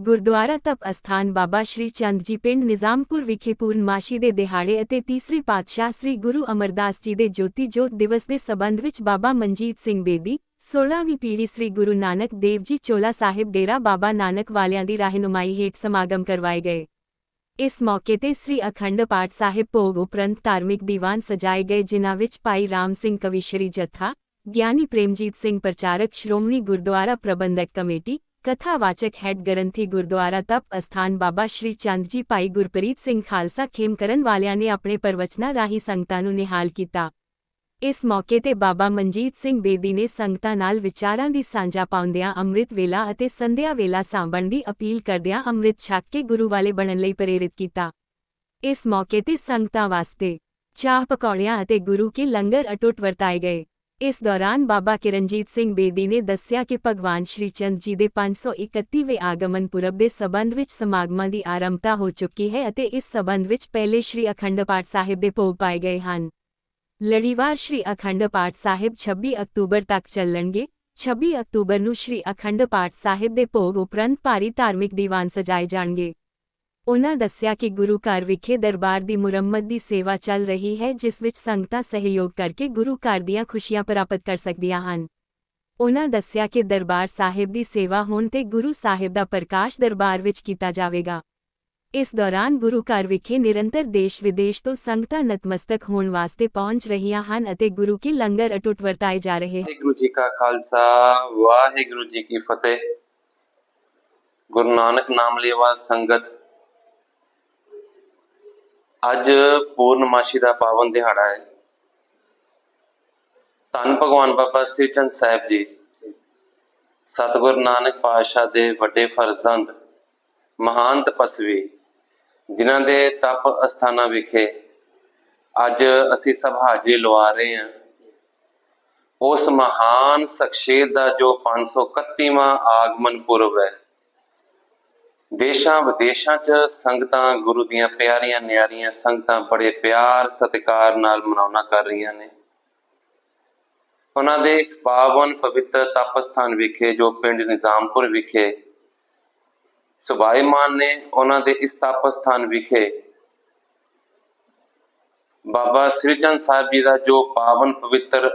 ਗੁਰਦੁਆਰਾ ਤਪ ਅਸਥਾਨ ਬਾਬਾ ਸ਼੍ਰੀ ਚੰਦ ਜੀ ਪਿੰਡ ਨਿਜ਼ਾਮਪੁਰ ਵਿਖੇ ਪੂਰਨਮਾਸ਼ੀ ਦੇ ਦਿਹਾੜੇ ਅਤੇ ਤੀਸਰੇ ਪਾਤਸ਼ਾਹ ਸ੍ਰੀ ਗੁਰੂ ਅਮਰਦਾਸ ਜੀ ਦੇ ਜੋਤੀ ਜੋਤ ਦਿਵਸ ਦੇ ਸਬੰਧ ਵਿੱਚ ਬਾਬਾ ਮਨਜੀਤ ਸਿੰਘ ਬੇਦੀ 16ਵੀਂ ਪੀੜ੍ਹੀ ਸ੍ਰੀ ਗੁਰੂ ਨਾਨਕ ਦੇਵ ਜੀ ਚੋਲਾ ਸਾਹਿਬ ਡੇਰਾ ਬਾਬਾ ਨਾਨਕ ਵਾਲਿਆਂ ਦੀ ਰਹਿਨੁਮਾਈ ਹੇਠ ਸਮਾਗਮ ਕਰਵਾਏ ਗਏ। ਇਸ ਮੌਕੇ ਤੇ ਸ੍ਰੀ ਅਖੰਡ ਪਾਠ ਸਾਹਿਬ ਭੋਗ ਉਪਰੰਤ ਧਾਰਮਿਕ ਦੀਵਾਨ ਸਜਾਏ ਗਏ, ਜਿਨ੍ਹਾਂ ਵਿੱਚ ਭਾਈ ਰਾਮ ਸਿੰਘ ਕਵੀਸ਼ਰੀ ਜੱਥਾ, ਗਿਆਨੀ ਪ੍ਰੇਮਜੀਤ ਸਿੰਘ ਪ੍ਰਚਾਰਕ, ਸ਼੍ਰੋਮਣੀ ਗੁਰਦੁਆਰਾ ਪ੍ਰਬੰਧਕ ਕਮੇਟੀ ਕਥਾਵਾਚਕ ਹੈੱਡ ਗ੍ਰੰਥੀ ਗੁਰਦੁਆਰਾ ਤਪ ਅਸਥਾਨ ਬਾਬਾ ਸ਼੍ਰੀ ਚੰਦ ਜੀ ਭਾਈ ਗੁਰਪ੍ਰੀਤ ਸਿੰਘ ਖਾਲਸਾ ਖੇਮ ਕਰਨ ਵਾਲਿਆਂ ਨੇ ਆਪਣੇ ਪ੍ਰਵਚਨਾਂ ਰਾਹੀਂ ਸੰਗਤਾਂ ਨੂੰ ਨਿਹਾਲ ਕੀਤਾ। ਇਸ ਮੌਕੇ ਤੇ ਬਾਬਾ ਮਨਜੀਤ ਸਿੰਘ ਬੇਦੀ ਨੇ ਸੰਗਤਾਂ ਨਾਲ ਵਿਚਾਰਾਂ ਦੀ ਸਾਂਝਾ ਪਾਉਂਦਿਆਂ ਅੰਮ੍ਰਿਤ ਵੇਲਾ ਅਤੇ ਸੰਧਿਆ ਵੇਲਾ ਸਾਂਭਣ ਦੀ ਅਪੀਲ ਕਰਦਿਆਂ ਅੰਮ੍ਰਿਤ ਛਕ ਕੇ ਗੁਰੂ ਵਾਲੇ ਬਣਨ ਲਈ ਪ੍ਰੇਰਿਤ ਕੀਤਾ। ਇਸ ਮੌਕੇ ਤੇ ਸੰਗਤਾਂ ਵਾਸਤੇ ਚਾਹ ਪਕੌੜਿਆਂ ਅਤੇ ਗੁਰੂ ਕੇ ਲੰਗਰ ਅਟੁੱਟ ਵਰਤਾਏ ਗਏ। ਇਸ ਦੌਰਾਨ ਬਾਬਾ ਕਿਰਨਜੀਤ ਸਿੰਘ ਬੇਦੀ ਨੇ ਦੱਸਿਆ ਕਿ ਭਗਵਾਨ ਸ਼੍ਰੀ ਚੰਦ ਜੀ ਦੇ 531ਵੇਂ ਆਗਮਨ ਪੁਰਬ ਦੇ ਸਬੰਧ ਵਿੱਚ ਸਮਾਗਮਾਂ ਦੀ ਆਰੰਭਤਾ ਹੋ ਚੁੱਕੀ ਹੈ ਅਤੇ ਇਸ ਸਬੰਧ ਵਿੱਚ ਪਹਿਲੇ ਸ਼੍ਰੀ ਅਖੰਡ ਪਾਠ ਸਾਹਿਬ ਦੇ ਭੋਗ ਪਾਏ ਗਏ ਹਨ। ਲੜੀਵਾਰ ਸ਼੍ਰੀ ਅਖੰਡ ਪਾਠ ਸਾਹਿਬ 26 ਅਕਤੂਬਰ ਤੱਕ ਚੱਲਣਗੇ। 26 ਅਕਤੂਬਰ ਨੂੰ ਸ਼੍ਰੀ ਅਖੰਡ ਪਾਠ ਸਾਹਿਬ ਦੇ ਭੋਗ ਉਪਰੰਤ ਭਾਰੀ ਧਾਰਮਿਕ ਦੀਵਾਨ ਸਜਾਏ ਜਾਣਗੇ। ਉਨ੍ਹਾਂ ਦੱਸਿਆ ਕਿ ਗੁਰੂ ਘਰ ਵਿਖੇ ਦਰਬਾਰ ਦੀ ਮੁਰੰਮਤ ਦੀ ਸੇਵਾ ਚੱਲ ਰਹੀ ਹੈ, ਜਿਸ ਵਿੱਚ ਸੰਗਤਾਂ ਸਹਿਯੋਗ ਕਰਕੇ ਗੁਰੂ ਘਰ ਦੀਆਂ ਖੁਸ਼ੀਆਂ ਪ੍ਰਾਪਤ ਕਰ ਸਕਦੀਆਂ ਹਨ। ਉਨ੍ਹਾਂ ਦੱਸਿਆ ਕਿ ਦਰਬਾਰ ਸਾਹਿਬ ਦੀ ਸੇਵਾ ਹੋਣ ਤੇ ਗੁਰੂ ਸਾਹਿਬ ਦਾ ਪ੍ਰਕਾਸ਼ ਦਰਬਾਰ ਵਿੱਚ ਕੀਤਾ ਜਾਵੇਗਾ। ਇਸ ਦੌਰਾਨ ਗੁਰੂ ਘਰ ਵਿਖੇ ਨਿਰੰਤਰ ਦੇਸ਼ ਵਿਦੇਸ਼ ਤੋਂ ਸੰਗਤਾਂ ਨਤਮਸਤਕ ਹੋਣ ਵਾਸਤੇ ਪਹੁੰਚ ਰਹੀਆਂ ਹਨ ਅਤੇ ਗੁਰੂ ਕੀ ਲੰਗਰ ਅਟੁੱਟ ਵਰਤਾਏ ਜਾ ਰਹੇ ਹਨ। ਵਾਹਿਗੁਰੂ ਜੀ ਕਾ ਖਾਲਸਾ, ਵਾਹਿਗੁਰੂ ਜੀ ਕੀ ਫਤਿਹ। ਗੁਰੂ ਨਾਨਕ ਨਾਮ ਲੇਵਾ ਸੰਗਤ ਅੱਜ ਪੂਰਨਮਾਸ਼ੀ ਦਾ ਪਾਵਨ ਦਿਹਾੜਾ ਹੈ। ਧੰਨ ਭਗਵਾਨ ਬਾਬਾ ਸ੍ਰੀ ਚੰਦ ਸਾਹਿਬ ਜੀ, ਸਤਿਗੁਰ ਨਾਨਕ ਪਾਤਸ਼ਾਹ ਦੇ ਵੱਡੇ ਫਰਜ਼ੰਦ, ਮਹਾਨ ਤਪਸਵੀ, ਜਿਨ੍ਹਾਂ ਦੇ ਤਪ ਅਸਥਾਨਾਂ ਵਿਖੇ ਅੱਜ ਅਸੀਂ ਸਭ ਹਾਜ਼ਰੀ ਲਵਾ ਰਹੇ ਹਾਂ। ਉਸ ਮਹਾਨ ਸ਼ਖਸੀਅਤ ਦਾ ਜੋ 531ਵਾਂ ਆਗਮਨ ਪੁਰਬ ਹੈ ਦੇਸ਼ਾਂ ਵਿਦੇਸ਼ਾਂ 'ਚ ਸੰਗਤਾਂ ਗੁਰੂ ਦੀਆਂ ਪਿਆਰੀਆਂ ਨਿਆਰੀਆਂ ਸੰਗਤਾਂ ਬੜੇ ਪਿਆਰ ਸਤਿਕਾਰ ਨਾਲ ਮਨਾਉਣਾ ਕਰ ਰਹੀਆਂ ਨੇ। ਉਹਨਾਂ ਦੇ ਇਸ ਪਾਵਨ ਪਵਿੱਤਰ ਤਪਸਥਾਨ ਵਿਖੇ ਜੋ ਪਿੰਡ ਨਿਜ਼ਾਮਪੁਰ ਵਿਖੇ ਸੁਭਾਈਮਾਨ ਨੇ, ਉਹਨਾਂ ਦੇ ਇਸ ਤਪਸਥਾਨ ਵਿਖੇ ਬਾਬਾ ਸ੍ਰੀ ਚੰਦ ਸਾਹਿਬ ਜੀ ਦਾ ਜੋ ਪਾਵਨ ਪਵਿੱਤਰ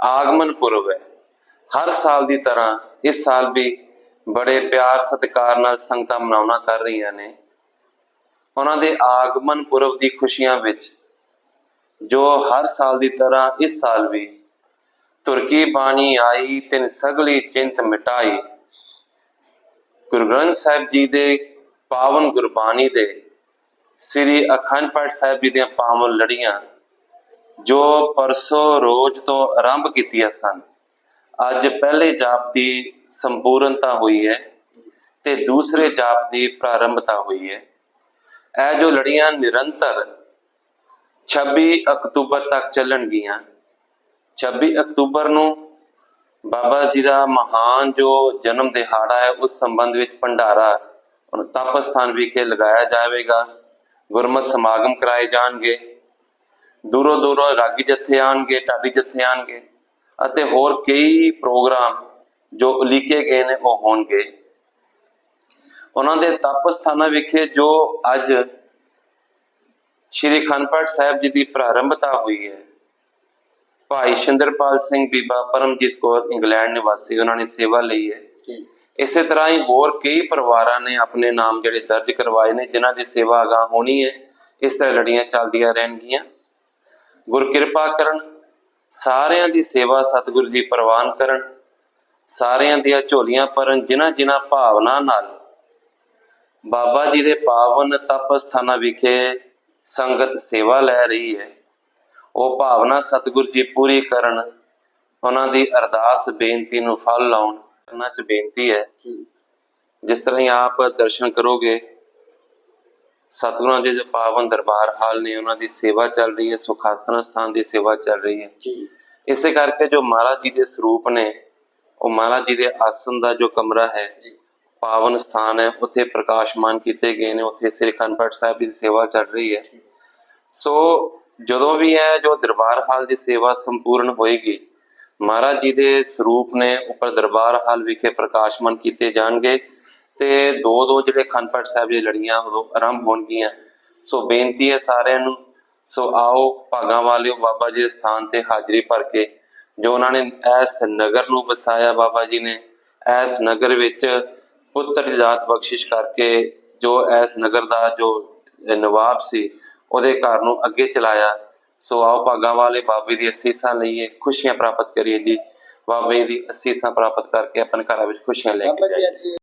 ਆਗਮਨ ਪੁਰਬ ਹੈ, ਹਰ ਸਾਲ ਦੀ ਤਰ੍ਹਾਂ ਇਸ ਸਾਲ ਵੀ ਬੜੇ ਪਿਆਰ ਸਤਿਕਾਰ ਨਾਲ ਸੰਗਤਾਂ ਮਨਾਉਣਾ ਕਰ ਰਹੀਆਂ ਨੇ। ਉਹਨਾਂ ਦੇ ਆਗਮਨ ਪੁਰਬ ਦੀ ਖੁਸ਼ੀਆਂ ਵਿੱਚ, ਜੋ ਹਰ ਸਾਲ ਦੀ ਤਰ੍ਹਾਂ ਇਸ ਸਾਲ ਵੀ ਤੁਰਕੀ ਬਾਣੀ ਆਈ, ਤਿਨ ਸਗਲੀ ਚਿੰਤ ਮਿਟਾਈ। ਗੁਰੂ ਗ੍ਰੰਥ ਸਾਹਿਬ ਜੀ ਦੇ ਪਾਵਨ ਗੁਰਬਾਣੀ ਦੇ ਸ੍ਰੀ ਅਖੰਡ ਪਾਠ ਸਾਹਿਬ ਜੀ ਦੀਆਂ ਪਾਵਨ ਲੜੀਆਂ, ਜੋ ਪਰਸੋਂ ਰੋਜ਼ ਤੋਂ ਆਰੰਭ ਕੀਤੀਆਂ ਸਨ। ਅੱਜ ਪਹਿਲੇ ਜਾਪ ਦੀ ਸੰਪੂਰਨਤਾ ਹੋਈ ਹੈ ਤੇ ਦੂਸਰੇ ਜਾਪ ਦੀ ਪ੍ਰਾਰੰਭਤਾ ਹੋਈ ਹੈ। ਇਹ ਜੋ ਲੜੀਆਂ ਨਿਰੰਤਰ 26 ਅਕਤੂਬਰ ਤੱਕ ਚੱਲਣਗੀਆਂ 26 ਅਕਤੂਬਰ ਨੂੰ ਬਾਬਾ ਜੀ ਦਾ ਮਹਾਨ ਜੋ ਜਨਮ ਦਿਹਾੜਾ ਹੈ, ਉਸ ਸੰਬੰਧ ਵਿੱਚ ਭੰਡਾਰਾ ਤਪਸਥਾਨ ਵਿਖੇ ਲਗਾਇਆ ਜਾਵੇਗਾ, ਗੁਰਮਤ ਸਮਾਗਮ ਕਰਾਏ ਜਾਣਗੇ, ਦੂਰੋਂ ਦੂਰੋਂ ਰਾਗੀ ਜਥੇ ਆਣਗੇ ਢਾਡੀ ਜਥੇ ਆਣਗੇ ਅਤੇ ਹੋਰ ਕਈ ਪ੍ਰੋਗਰਾਮ ਜੋ ਉਲੀਕੇ ਗਏ ਨੇ, ਉਹ ਹੋਣਗੇ। ਉਹਨਾਂ ਦੇ ਤਪਸਥਾਨਾਂ ਵਿਖੇ ਜੋ ਅੱਜ ਸ਼੍ਰੀ ਖੰਡਪਾਠ ਸਾਹਿਬ ਜੀ ਦੀ ਪ੍ਰਾਰੰਭਤਾ ਹੋਈ ਹੈ, ਭਾਈ ਸ਼ਿੰਦਰਪਾਲ ਸਿੰਘ ਬੀਬਾ ਪਰਮਜੀਤ ਕੌਰ ਇੰਗਲੈਂਡ ਨਿਵਾਸੀ, ਉਹਨਾਂ ਨੇ ਸੇਵਾ ਲਈ ਹੈ। ਇਸੇ ਤਰ੍ਹਾਂ ਹੀ ਹੋਰ ਕਈ ਪਰਿਵਾਰਾਂ ਨੇ ਆਪਣੇ ਨਾਮ ਜਿਹੜੇ ਦਰਜ ਕਰਵਾਏ ਨੇ, ਜਿਨ੍ਹਾਂ ਦੀ ਸੇਵਾ ਅਗਾ ਹੋਣੀ ਹੈ, ਇਸ ਤਰ੍ਹਾਂ ਲੜੀਆਂ ਚੱਲਦੀਆਂ ਰਹਿਣਗੀਆਂ। ਗੁਰ ਕਿਰਪਾ ਕਰਨ, ਸਾਰਿਆਂ ਦੀ ਸੇਵਾ ਸਤਿਗੁਰੂ ਜੀ ਪ੍ਰਵਾਨ ਕਰਨ ਸਾਰਿਆਂ ਦੀਆਂ ਝੋਲੀਆਂ ਭਰਨ ਜਿਨ੍ਹਾਂ ਜਿਨ੍ਹਾਂ ਭਾਵਨਾ ਨਾਲ ਬਾਬਾ ਜੀ ਦੇ ਪਾਵਨ ਤਪਸਥਾਨਾਂ ਵਿਖੇ ਸੰਗਤ ਸੇਵਾ ਲੈ ਰਹੀ ਹੈ ਉਹ ਭਾਵਨਾ ਸਤਿਗੁਰੂ ਜੀ ਪੂਰੀ ਕਰਨ ਉਹਨਾਂ ਦੀ ਅਰਦਾਸ ਬੇਨਤੀ ਨੂੰ ਫਲ ਲਾਉਣ ਕਰਨਾ ਚ ਬੇਨਤੀ ਹੈ। ਜਿਸ ਤਰ੍ਹਾਂ ਹੀ ਆਪ ਦਰਸ਼ਨ ਕਰੋਗੇ ਸਤਿਗੁਰਾਂ ਜੀ ਦੇ ਪਾਵਨ ਦਰਬਾਰ ਹਾਲ ਨੇ ਉਹਨਾਂ ਦੀ ਸੇਵਾ ਚੱਲ ਰਹੀ ਹੈ ਸੁਖਾਸਨ ਸਥਾਨ ਦੀ ਸੇਵਾ ਚੱਲ ਰਹੀ ਹੈ। ਇਸੇ ਕਰਕੇ ਜੋ ਮਹਾਰਾਜ ਜੀ ਦੇ ਸਰੂਪ ਨੇ ਉਹ ਮਹਾਰਾਜ ਜੀ ਦੇ ਆਸਨ ਦਾ ਜੋ ਕਮਰਾ ਹੈ ਪਾਵਨ ਸਥਾਨ ਹੈ ਉੱਥੇ ਪ੍ਰਕਾਸ਼ਮਾਨ ਕੀਤੇ ਗਏ ਨੇ ਉੱਥੇ ਸ੍ਰੀ ਅਖੰਡ ਪਾਠ ਸਾਹਿਬ ਦੀ ਸੇਵਾ ਚੱਲ ਰਹੀ ਹੈ। ਸੋ ਜਦੋਂ ਵੀ ਹੈ ਜੋ ਦਰਬਾਰ ਹਾਲ ਦੀ ਸੇਵਾ ਸੰਪੂਰਨ ਹੋਏਗੀ ਮਹਾਰਾਜ ਜੀ ਦੇ ਸਰੂਪ ਨੇ ਉੱਪਰ ਦਰਬਾਰ ਹਾਲ ਵਿਖੇ ਪ੍ਰਕਾਸ਼ਮਾਨ ਕੀਤੇ ਜਾਣਗੇ ਤੇ ਦੋ ਦੋ ਜਿਹੜੇ ਅਖੰਡ ਪਾਠ ਸਾਹਿਬ ਦੀ ਲੜੀਆਂ ਉਦੋਂ ਆਰੰਭ ਹੋਣਗੀਆਂ। ਸੋ ਬੇਨਤੀ ਹੈ ਸਾਰਿਆਂ ਨੂੰ ਸੋ ਆਓ ਭਾਗਾਂ ਵਾਲਿਓ ਬਾਬਾ ਜੀ ਦੇ ਸਥਾਨ ਤੇ ਹਾਜ਼ਰੀ ਭਰ ਕੇ ਜੋ ਉਹਨਾਂ ਨੇ ਇਸ ਨਗਰ ਨੂੰ ਵਸਾਇਆ ਬਾਬਾ ਜੀ ਨੇ ਇਸ ਨਗਰ ਵਿੱਚ ਪੁੱਤਰ ਜਾਤ ਬਖਸ਼ਿਸ਼ ਕਰਕੇ ਜੋ ਇਸ ਨਗਰ ਦਾ ਜੋ ਨਵਾਬ ਸੀ ਉਹਦੇ ਘਰ ਨੂੰ ਅੱਗੇ ਚਲਾਇਆ। ਸੋ ਆਓ ਭਾਗਾਂ ਵਾਲੇ ਬਾਬੇ ਦੀ ਅਸੀਸਾਂ ਲਈਏ ਖੁਸ਼ੀਆਂ ਪ੍ਰਾਪਤ ਕਰੀਏ ਜੀ। ਬਾਬੇ ਦੀ ਅਸੀਸਾਂ ਪ੍ਰਾਪਤ ਕਰਕੇ ਆਪਣੇ ਘਰਾਂ ਵਿੱਚ ਖੁਸ਼ੀਆਂ ਲੈ ਕੇ ਜਾਈਏ।